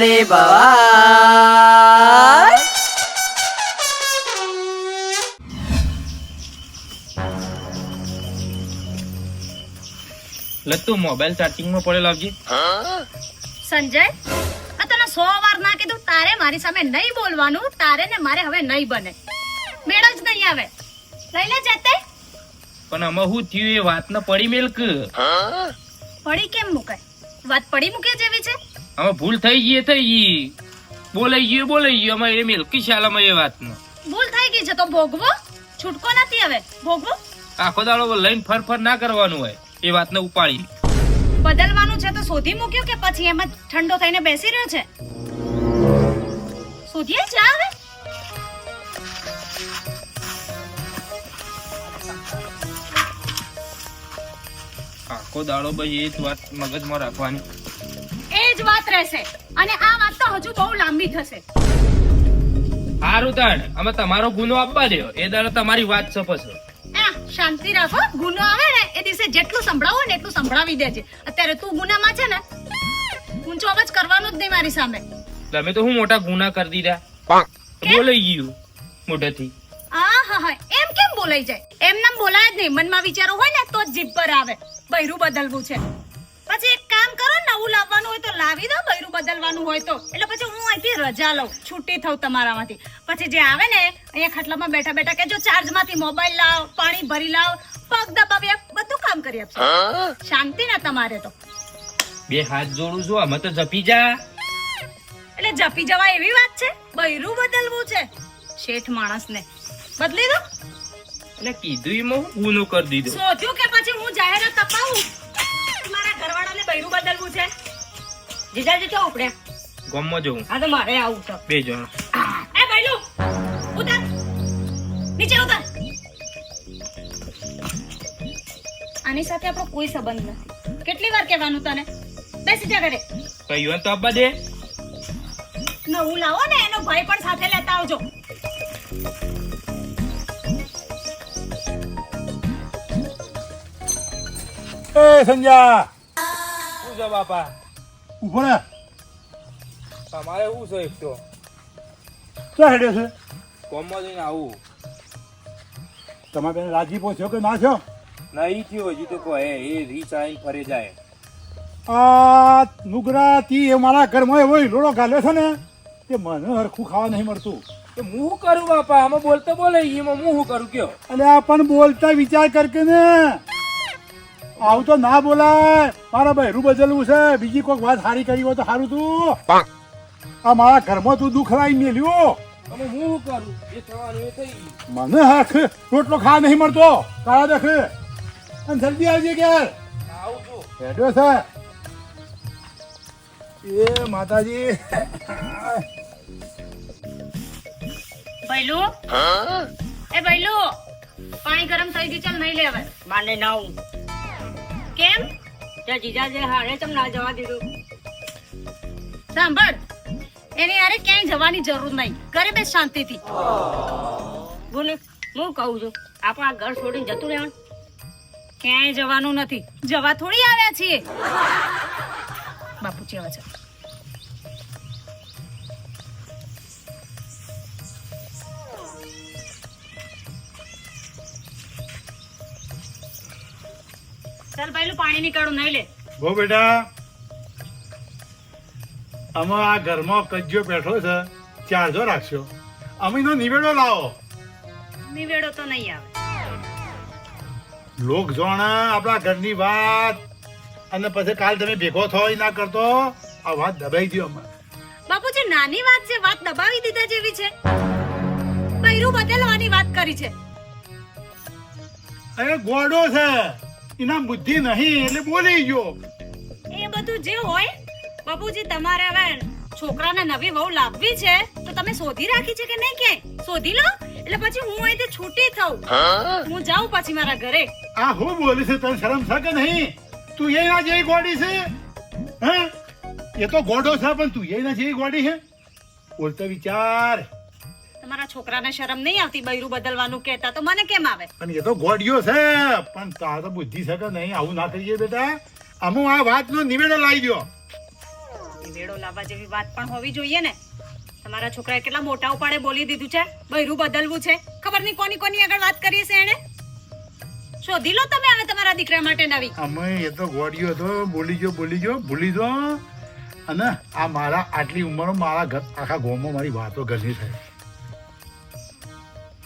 ની ભવા લે તું મોબાઈલ ચાર્જિંગમાં પડેલો આવજી. સંજય આ તને સો વાર ના કીધું તારે મારી સામે નહીં બોલવાનું તારે ને મારે હવે નહીં બને. મેળ જ નહીં આવે. લઈ લે જતે. પણ અમે હું થયું એ વાત ને પડી મેલક? પડી કેમ મુકાય? વાત પડી મૂકે જેવી છે? આમાં ભૂલ થઈ ગઈ થઈ ગઈ. બોલાઈ ગયું બોલાઈ ગયું અમે એ મેલકી શાલામાં એ વાત ભૂલ થઈ ગઈ છે તો ભોગવો. છૂટકો નથી હવે. ભોગવો. આખો દાડો લઈને ફર ફર ના કરવાનું હોય. એ વાતને ઉપાડી બદલવાનું છે તો શોધી મૂક્યું કે પછી એમ જ ઠંડો થઈને બેસી રહ્યો છે? શોધીએ છે હવે. આખો દાડો ભાઈ એ જ વાત મગજમાં રાખવાની. જ વાત રહેશે. અને આ વાત તો હજુ બહુ લાંબી થશે. સારું તાણ અમે તમારો ગુનો આપવા દો એ દાડો તમારી વાત સપસ શાંતિ રાખો. ગુનો આવે ને એ દિવસે જેટલું સંભળાવો ને એટલું સંભળાવી દેજે. અત્યારે તું ગુનામાં છે ને ઊંચો અવાજ કરવાનો જ નહીં મારી સામે. તમે તો હું મોટા ગુના કરી દીધા? બોલાઈ ગયું મોઢેથી. આ હા હા. એમ કેમ બોલાઈ જાય? એમ નામ બોલાય જ નહીં. મનમાં વિચારો હોય ને તો જ જીભ પર આવે. બૈરું બદલવું છે. પછી એક કામ કરો ને નવું લાવવાનું હોય તો લાવી દો બૈરું બદલવાનું હોય તો. એટલે પછી હું અહીંથી રજા લઉં છૂટી થઉં તમારામાંથી. પછી જે આવે ને અહીંયા ખાટલામાં બેઠા બેઠા કે જો ચાર્જમાંથી મોબાઈલ લાવ પાણી ભરી લાવ પગ દબાવી બધું કામ કરી આપશે શાંતિ ના તમારે તો. બે હાથ જોડું છું અમે તો જપી જા. એટલે જપી જવા એવી વાત છે? બૈરું બદલવું છે? શેઠ માણસને. બદલી દો. એટલે કીધું એમાં હું ગુનો કરી દીધો. શોધ્યું કે પછી હું જાહેરાત અપાવું? ઘરવાળાને બૈરું બદલવું છે? જીજાજી તો ઉપડે. ગમમાં જવું હા. તો મારે આવું છે. બે જણ. એ બૈલું ઉતર. નીચે ઉતર. આની સાથે આપણો કોઈ સંબંધ નથી. કેટલી વાર કહેવાનું તને? બેસી જા ઘરે. કહ્યું તો અબ્બા દે. નવું લાવો ને એનો ભાઈ પણ સાથે લેતા આવજો. એ સંજ્યા શું છે બાપા. ઊભો રે તમારે શું છે એક તો? ક્યાં છે? કોમમાં જઈને આવું. તમે બેન રાજીપો થયો કે ના છો નહીં થયો હજી તો કહે એ રીચ આવીને ફરે જાય. આ નુગરાતી એ મારા ઘરમાં એવો લોડો ગાલ્યો છે ને તે મને હરખું ખાવા નહીં મળતું. તો હું શું કરું બાપા? આમાં બોલતો બોલે એમાં હું શું કરું કયો? આ પણ બોલતા વિચાર કરકે ને આવું તો ના બોલાય. મારા બહેરું બદલવું છે. બીજી કોઈક વાત સારી કરી હોય તો સારું તું. આ મારા ઘરમાં તું દુઃખ લાવી મેલ્યું. અમે હું શું કરું? એ થવાનું એ થઈ ગયું. મને હરખ રોટલો ખા નહીં મળતો. તારા દેખે. અને જલ્દી આવજે કે આવું હેડ્યો છે. એ માતાજી. ભૈલું? એ ભૈલું પાણી ગરમ થઈ ગયું ચાલ નહીં લે માને નાઉ કેમ? તે જીજાજે હારે તમ ના જવા દીધું. સાંભળ, એની યારે ક્યાંય જવાની જરૂર નહીં. ઘરે બે શાંતિથી. બોલે હું કહું છું, આપણે ઘર છોડીને જતું રહેવાનું. ક્યાંય જવાનું નથી. જવા થોડી આવ્યા છીએ. બાપુજી આવે છે? ચાલ ભાઈલું પાણી નીકાળું નહીં લે. બો બેટા અમે આ ઘરમાં કજ્જો બેઠો છે ચાર્જો રાખશો. અમીનો નિવેડો લાવો. નિવેડો તો નહીં આવે. લોક જોણા આપણા ઘરની વાત. અને પછી કાલ તમે ભેગો થયો ના કરતો આ વાત દબાઈ દો અમે બાપુજી નાની વાત છે વાત દબાવી દીધા જેવી છે. બૈરું બદલવાની વાત કરી છે. અરે ગોડો છે. એના બુદ્ધિ નહીં એટલે બોલી ગયો. એ બધું જે હોય બાપુજી તમારે હવે છોકરાને નવી વહુ લાવવી છે તો તમે શોધી રાખી છે કે નહીં ક્યાંય શોધી લો એટલે પછી હું અહીંથી છૂટી થઉં. હું? જાઉં પછી મારા ઘરે. આ હું બોલી છે તને શરમ છે કે નહીં? તું એ ના જેવી ગોડી છે? હે? એ તો ગોડો છે પણ તું એ ના જેવી ગોડી છે? બોલતો વિચાર. તમારા છોકરાને શરમ નહીં આવતી બૈરું બદલવાનું કહેતા તો મને કેમ આવે? અને એ તો ગોડિયો છે. પણ તાર તો બુદ્ધિ છે કે નહીં? આવું ના કરીએ બેટા. અમુ આ વાતનો નિવેડો લાવી દો નિવેડો લાવવા જેવી વાત પણ હોવી જોઈએ ને. તમારા છોકરાએ કેટલા મોટા ઉપાડે બોલી દીધું છે? બૈરું બદલવું છે? ખબર નહીં કોની કોની આગળ વાત કરીએ છે એને શોધી લો તમે હવે તમારા દીકરા માટે નવી. અમે એ તો ગોડિયો તો બોલી ગયો બોલી ગયો ભૂલી જો અને આ મારા આટલી ઉંમરમાં મારા ઘર આખા ગામમાં મારી વાતો ઘરની થાય.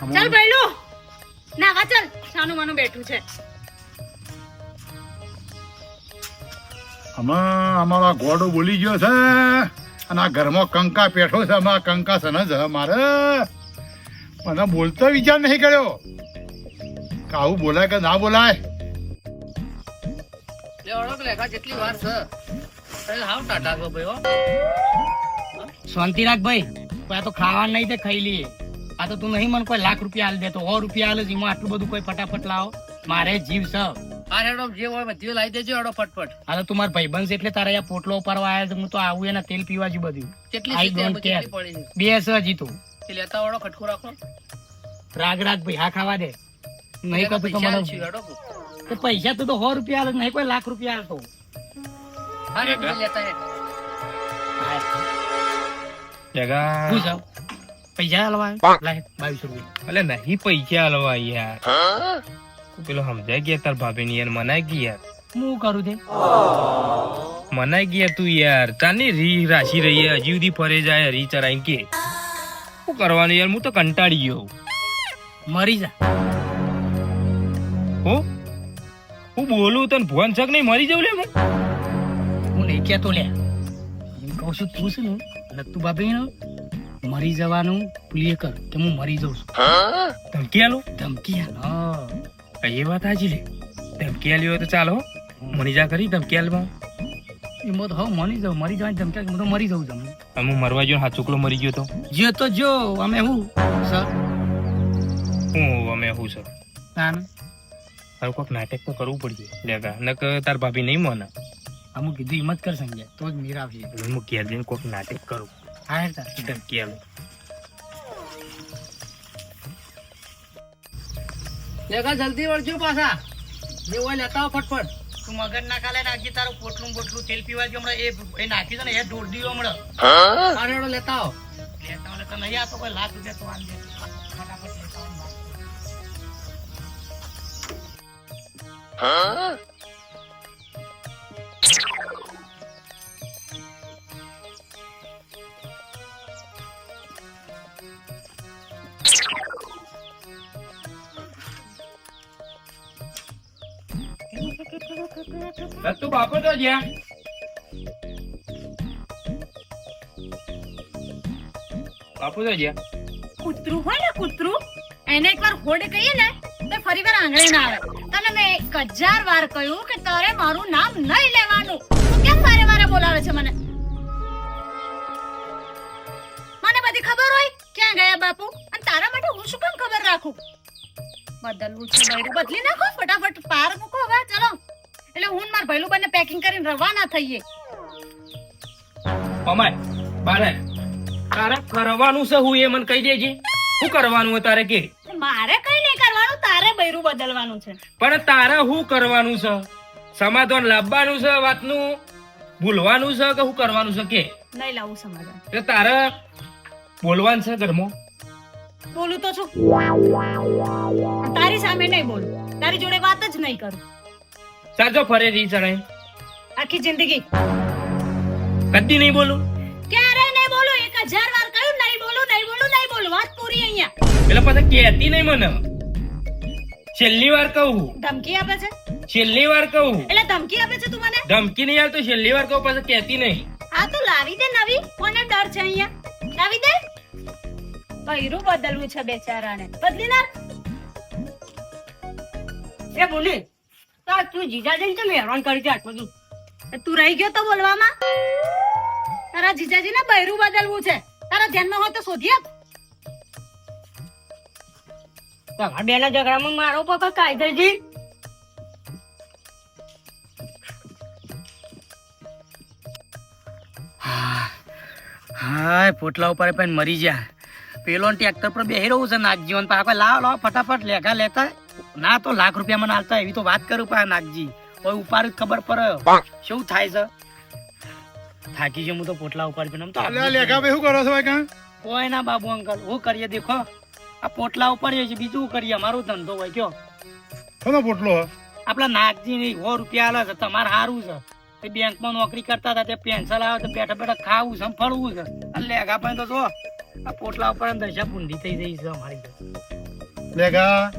ચાલ બૈલું નાવા ચાલ. સાનું માનું બેઠું છે. અમે અમારા ગોડો બોલી ગયો છે અને આ ઘરમાં કંકા પેઠો છે. અમારા કંકા સન છે મારે. મને બોલતો વિચાર નહીં કર્યો. કાવું આવું બોલાય કે ના બોલાય? જેટલી વાર છે. હાવ ટાટા ભાઈ શાંતિ રાખ ભાઈ. તો ખાવાનું નહીં તે ખાઈ લઈએ. આ તો તું નહીં મને કોઈ લાખ રૂપિયા આલ દે તો સો રૂપિયા આલે એમાં આટલું બધું કોઈ ફટાફટ લાવો. મારે જીવ છે. આ હેડો જે હોય બધું લાવી દેજો હેડો ફટફટ. હા તો તું મારા ભાઈબંધ છે એટલે તારા અહીંયા પોટલો ઉપાડવા આવ્યા હું તો આવું એના તેલ પીવા જ બધું. કેટલી પડી બે છે હજી તું. લેતા વાળો ખટકો રાખો. રાગ રાગ ભાઈ હા ખાવા દે. નહીં કહું તો પૈસા મને પૈસા તું તો સો રૂપિયા આલે નહીં કોઈ લાખ રૂપિયા આલતો. હા લેતા પૈસા હલવા લાય બાવીસો રૂપિયા. અલે નહીં પૈસા હલવા યાર. પેલો સમજાય ગયા તાર ભાભી ની યાર મનાય ગઈ યાર. હું કરું તે? મનાય ગયા તું યાર. તાની રી રાશી રહી હજી સુધી ફરે જાય રી ચરાઈ કે. શું કરવાનું યાર? હું તો કંટાળી ગયો. મરી જા. હો? હું બોલું તને ભુવન શક નહીં મરી જાઉં લે હું? હું નહીં કહેતો લે. કહું છું તું છે ને? લત્તુ બાબી ને? મરી જવાનું પ્લે કર કે હું મરી જાઉં છું. ધમકી આલો? ધમકી આલ. એ વાત હાજી લે ધમકી આલી હોય તો ચાલો. મની જા કરી ધમકી આલવા એમાં તો હવે મરી જાઉં મરી જવાની ધમકી હું તો મરી જાઉં છું. હું મરવા ગયો હા ચૂકલો મરી ગયો તો. જો તો જો અમે હું? સર? હું અમે હું સર? તાન તારું કોઈક નાટક તો કરવું પડશે લેગા. નક તાર ભાભી નહીં મને. અમુક કીધું હિંમત કર સંજય તો જ મીરા આવશે હું ઘેર જઈને કોઈક નાટક કરું. હા તાર. ધમકી આલો લેખા જલ્દી વળજો પાછા. જે હોય લેતા આવો ફટફટ. તું મગજ ના કાલે નાખજે તારું પોટલું બોટલું તેલ પીવા ગયો હમણાં એ એ નાખી દે ને એ દોડ દીધો હમણાં. હા હેડો લેતા આવો. લેતા હોય તો નહીં આ તો કોઈ લાખ રૂપિયા તો આલ દે. ફટાફટ લેતા આવો. તું બાપો તો જ્યાં. બાપુ તો જ્યાં. કૂતરું હોય ને કૂતરું, એને એકવાર હોડ કહીએ ને, તો ફરી વાર આંગળે ના આવે. તને મેં એક હજાર વાર કહ્યું કે તારે મારું નામ નહીં લેવાનું. તું કેમ વારે વારે બોલાવે છે મને? મને બધી ખબર હોય ક્યાં ગયા બાપુ? અને તારા માટે હું શું કામ ખબર રાખું? બદલવું છે બૈરું. બદલી નાખો, ફટાફટ પાર મૂકો હવે, ચલો. હું માર ભૈલું બંને પેકિંગ કરીને રવાના થઈએ. અમાય બારે તારે કરવાનું છે હું એ મને કહી દેજે. શું કરવાનું હોય તારે કે? મારે કઈ નહીં કરવાનું તારે બૈરું બદલવાનું છે. પણ તારે શું કરવાનું છે? સમાધાન લાવવાનું છે વાતનું? ભૂલવાનું છે કે શું કરવાનું છે કે? નહીં લાવું સમાધાન. એટલે તારે બોલવાનું છે ઘરમાં? બોલું તો છું. તારી સામે નહીં બોલું. તારી જોડે વાત જ નહીં કરું. સાચો ફરે રી ચડાય આખી જિંદગી. કદી નહીં બોલું. ક્યારે નહીં બોલું? એક હજાર વાર કહ્યું નહીં બોલું નહીં બોલું નહીં બોલું. વાત પૂરી અહીંયા. પેલા પછી કહેતી નહીં મને. છેલ્લી વાર કહું. ધમકી આપે છે? છેલ્લી વાર કહું. એટલે ધમકી આપે છે તું મને? ધમકી નહીં આવતો છેલ્લી વાર કહું પછી કહેતી નહીં. આ તો લાવી દે નવી. કોને ડર છે અહીંયા? લાવી દે. પહેરું બદલવું છે બેચારાને બદલી નાખ એ બોલી. તો જીજાજીને કેમ હેરાન કરી દે આટલું? તું રહી ગયો તો બોલવામાં? તારા જીજાજીને બૈરું બદલવું છે. તારા ધ્યાનમાં હોય તો શોધી આપ. તમારા બેના ઝઘડામાં મારો પપ્પા કાયદેજી હાય, પોટલા ઉપર પણ મરી જા પેલો ટ્રેક્ટર પર બેહી રહ્યું છે નાગજીવન. પાસે લાવ લાવ, ફટાફટ, લેખા લેતા ના તો લાખ રૂપિયા મને હાલતા એવી તો વાત કરું પા નાગજી. કોઈ ઉપાડ ખબર પડે. શું થાય છે? થાકી ગયો હું તો પોટલા ઉપાડી પણ આમ તો લેખા ભાઈ શું કરો છો ભાઈ કાં? કોઈ ના બાબુ અંકલ હું કરીએ દેખો. આ પોટલા ઉપાડીએ છે બીજું કરીએ? અમારો ધંધો હોય કયો. કોનો પોટલો આપણા નાગજી ની સો રૂપિયા આલે છે તમારે સારું છે. તે બેંકમાં નોકરી કરતા હતા તે પેન્શન આવે તો બેઠા બેઠા ખાવું છે ફળવું છે. અને લેગા પણ તો જો આ પોટલા ઉપર દશા પૂંડી થઈ જઈ છે અમારી હા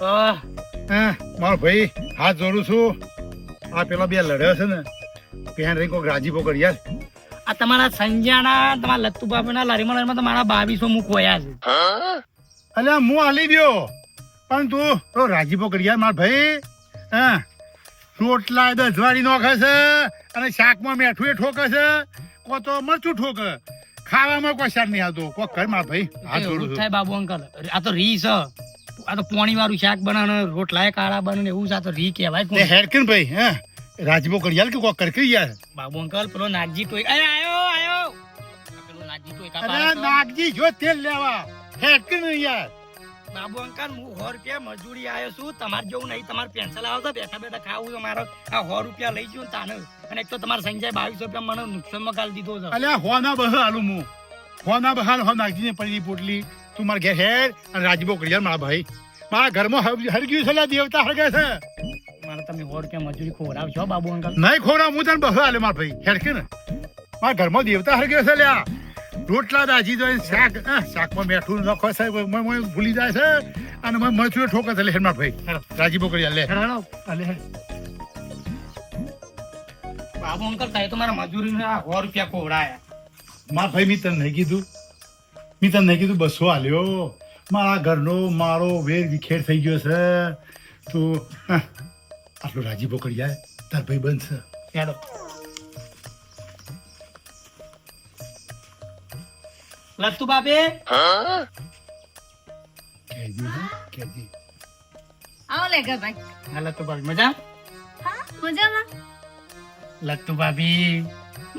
મારો ભાઈ હાથ જોડું છું. આ પેલા બે લડ્યો છે ને પેન રહી કોઈક રાજીપો કરી યાર આ તમારા સંજાના તમારા લત્તુ બાપુના લારીમાં લારીમાં તમારા બાવીસો મુખ હોયા છે. અલે હું હાલી ગયો પણ તું તો રાજીપો કરી યાર મારા ભાઈ. હા રોટલા દસવાડી નોખે છે અને શાકમાં મેઠું એ ઠોકે છે. કો તો મરચું ઠોકે. ખાવામાં કોઈ શાક નહીં આવતું. કોઈ કર મારા ભાઈ. હાથ જોડું થાય બાબુ અંકલ. આ તો રી છે આ તો પોણી વાળું શાક બનાવે રોટલા કાળા બને એવું છે આ તો રી કહેવાય? હેડકન ભાઈ હા? રાજીપો કરી યાર કે કોઈ કર યાર? બાબુ અંકલ પેલો નાગજી ટોય અરે આયો આયો! પેલો નાગજી ટોયકા અરે પાડે નાગજી જો તેલ લેવા. હેડકન યાર. બાબુ અંકલ હું સો રૂપિયા મજૂરી આવ્યો છું તમારે જેવું નહીં તમારે પેન્સિલ આવશે બેઠા બેઠા ખાવું છે મારો આ સો રૂપિયા લઈ જઉં તાને. અને એક તો તમારે સંજય બાવીસો રૂપિયા મને નુકસાનમાં કાઢી દીધો છે. અલ્યા હોના બહાર આલું હું. હોના બહાર હો નાગજીને પડી પોટલી. તું મારા ઘેર હેડ અને રાજીબો કરી મારા ભાઈ. મારા ઘરમાં હર- હરગ્યું છે દેવતા હરગે છે. મારા તમે હોર કે મજૂરી ખોરાવશો બાબુ અંકલ? નહીં ખોરાવ હું તને બહુ આલે મારા ભાઈ. હેડકે ને. મારા ઘરમાં દેવતા હરગ્યો છે લ્યા. રોટલા દાજી જોઈને શાક શાકમાં મેઠું નખો છે ભૂલી જાય છે. અને મને મરચું ઠોકર છે. લે હેડ મારા ભાઈ. રાજીબો કરી લે. હેડો. હેડ. બાબુ અંકલ તારે તો મારા મજૂરી ના સો રૂપિયા ખોવડાયા. મારા ભાઈ મિત્ર નહીં કીધું. મેં તને કીધું બસો આલ્યો. મારા ઘરનો મારો વેર વિખેર થઈ ગયો છે. તો આટલો રાજીપો કરી જાય. તાર ભાઈ બનશે હેડો. લત્તુ બાપે કેજી કેજી. આવો લેગા ભાઈ હા લત્તુ ભાભી મજા? હા મજામાં. લત્તુ ભાભી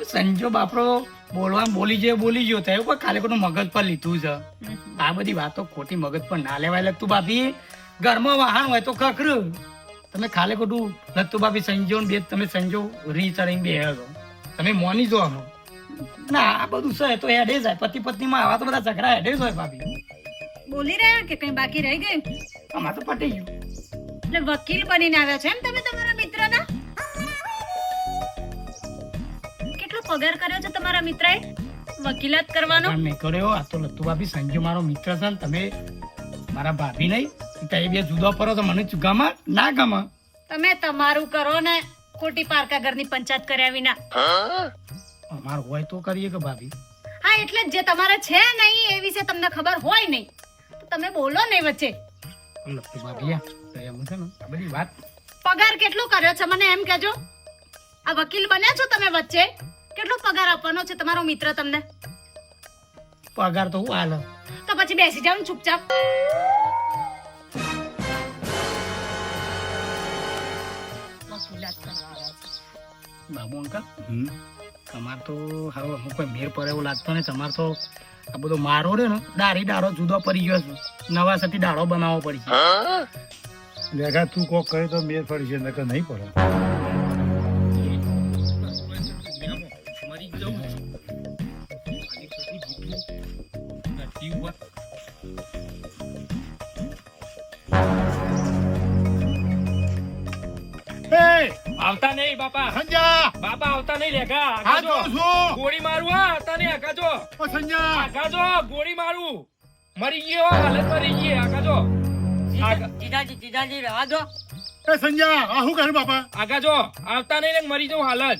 સંજો બાપરો બોલવા બોલી જે બોલી ગયો. એવું કોઈ ખાલી કોનું મગજ પર લીધું છે. આ બધી વાતો ખોટી મગજ પર ના લેવાય લત્તુ ભાભી. ઘરમાં વાહન હોય તો ખખરું. તમે ખાલી ખોટું લગતું બાપી સંજો બે તમે સંજો રી ચડીને બે છો તમે મોની જો આમાં. ના આ બધું છે તો હેડે જાય. પતિ પત્નીમાં આવા તો બધા ઝઘડા હેડે જ હોય ભાભી. બોલી રહ્યા કે કઈ બાકી રહી ગયું? આમાં તો પટી ગયું. એટલે વકીલ બનીને આવ્યા છે એમ તમે તમારા મિત્રના? પગાર કર્યો છે તમારા મિત્રએ? વકીલાત કરવાનો? મેં કર્યો. આ તો લત્તુ ભાભી સંજુ મારો મિત્ર છે ને તમે મારા ભાભી નહીં? તે બે જુદા પરો તો મને ગમે? ના ગમે? તમે તમારું કરો ને ખોટી પારકા ઘરની પંચાયત કર્યા વિના. અમાર હોય તો કરીએ કે ભાભી? હા એટલે જે તમારે છે નહીં એ વિશે તમને ખબર હોય નહીં. તો તમે બોલો નહીં વચ્ચે. લત્તુ ભાભી એમ છે ને આ બધી વાત. પગાર કેટલો કર્યો છે મને એમ કહેજો. આ વકીલ બન્યા છો તમે વચ્ચે? કેટલો પગાર આપવાનો છે તમારો મિત્ર તમને? પગાર તો હું હાલ તો પછી બેસી જાવ ને ચૂપચાપ. બાબુ અંકલ. તમાર તો હારો હું કોઈ મેર પર એવું લાગતો નહીં. તમાર તો આ બધો મારો રે ને દારી દાડો જુદો પડી ગયો છે. નવા સતી દાડો બનાવવો પડશે. લેખા તું કોક કહે તો મેર પડી છે નકર નહીં પડે. આવતા નહીં બાપા. સંજા બાપા આવતા નહીં હા આગાજો ગોળી મારું હા આવતા નહીં આગાજો ઓ સંજા આગાજો ગોળી મારું. મરી ગયો હાલત મરી ગઈ આગાજો આગા- જીજાજી જીજાજી રવા દો. એ સંજા આ શું કરું બાપા? આગાજો આવતા નહીં ને મરી જવું હાલત.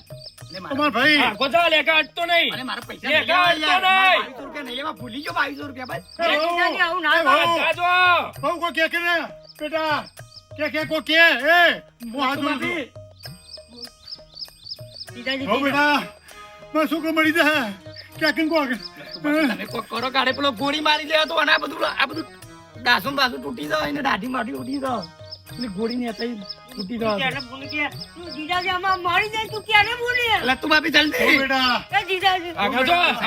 તમાર ભાઈ. આગો જા લેખા અટતો નહીં. અરે મારા પૈસા લે, નહીં યાર. નહીં. મારા 2200 રૂપિયા નહીં લેવા ભૂલી ગયો બાવીસો રૂપિયા બસ. જીજાજી, આવું ના આગાજો વહુ કો કે કે બેટા. કે કે કો કે એ. હું બેટા મારો છોકરો મળી જાય. કે કે તમે કોક કરો કાઢે પેલો ગોળી મારી દે તો અને આ બધું આ બધું દાસું બાસું તૂટી જાય ને દાઢી માટી ઉડી જાય. ગોળી ને તૂટી જાય. એટલે તું બાપી જલ્દી. બેટા.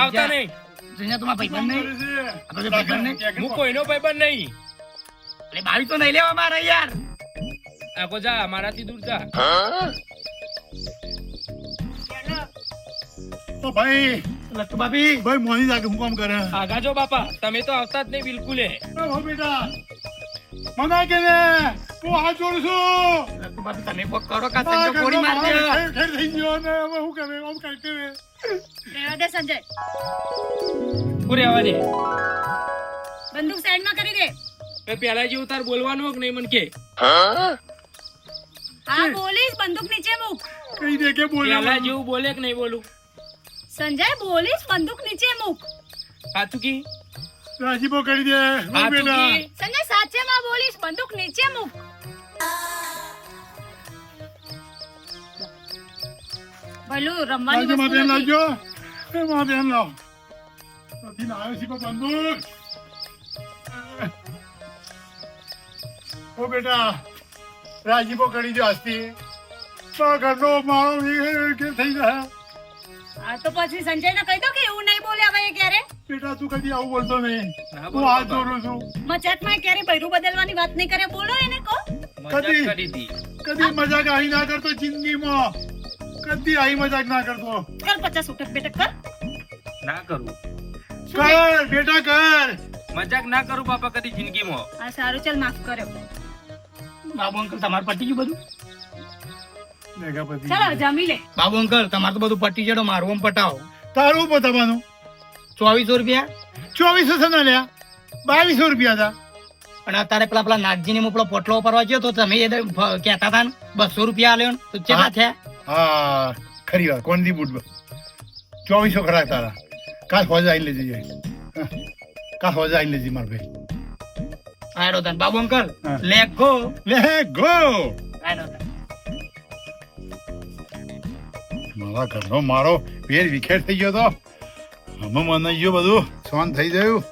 આવતા નહીં. જોઈને તમારા ભાઈબંધ નહીં? મળી છે. આ બધો ભાઈબંધ નહીં. કે કે હું કોઈનો ભાઈબંધ નહીં. એટલે બાવી તો નહીં લેવા મારા યાર. આગો જા મારાથી દૂર જા. તો ભાઈ ભાભી. ભાઈ મોની લાગે હું કામ કરે? આગા જો બાપા તમે તો આવતા જ નહીં બિલકુલે. એ હો બેટા. મના કે ને હું હાથ જોડું છું તમે કોક કરો કા મારા સંજો ગોળી ઘરનો દે ખેર થઈ ગયો ને હવે હું કરે આમ કાંઈ કરે. રહેવા દે સંજય. પૂરે આવા દે? બંદૂક સાઈડમાં કરી દે. એ પેલા જેવું તાર બોલવાનું કે નહીં મન કે. હા બોલીશ બંદૂક નીચે મૂક કહી દે કે બોલે. પેલા જેવું બોલે કે નહીં બોલું? સંજય બોલીશ બંદૂક નીચે મૂક. સાચું કી રાજીપો કરી દે હો બેટા. સંજય સાચેમાં બોલીશ બંદૂક નીચે મૂક. ભલું રમવાની વસ્તુ નથી. લાવજો. એ માં બેન લાવ. નથી લાવ્યો છે બંદૂક. ઓ બેટા રાજીપો કરી દો હસ્તી તો ઘરનો મારો કે થઈ જાય હા તો પછી સંજય ને કહી દો કે એવું નહીં બોલે હવે ક્યારે? બેટા તું કદી આવું બોલતો નહીં. હું હાથ. જોડું છું. મજાકમાં ક્યારે બૈરું બદલવાની વાત નહીં કરે? બોલો એને કહો. કદી? કદી મજાક આઈ ના કરતો જિંદગીમાં. કદી આઈ મજાક ના કરતો. કર પચાસ ઉઠક બેટક કર. ના કરું. કર બેટા કર. મજાક ના કરું બાપા કદી જિંદગીમાં. હા સારું ચાલ માફ કર્યો. બાબુ અંકલ તમારે પતી ગયું બધું? ચાલો જમી લે. બાબુ અંકલ તમારે તો બધું પટી જડો મારું પટાવો. તારું બતાવવાનું ચોવીસો રૂપિયા? ચોવીસો સના લ્યા. બાવીસો રૂપિયા હતા. પણ અત્યારે પેલા પેલા નાગજીને હું પેલો પોટલો પરવા ગયો તો તમે એ કહેતા હતા ને બસો રૂપિયા આલ્યો તો હા. થયા? હા ખરી વાત કોણ દી બુટ ચોવીસો ખરા તારા. કાલ હોજ આઈ લેજે જાય. કાલ હોજ આઈ લેજે માર ભાઈ. આયરો તન. બાબુ અંકલ. લેગ ગો લે ગો આયરો મારા ઘરનો મારો પેર વિખેર થઈ ગયો તો. અમે મને ગયું બધું શાંત થઈ ગયું.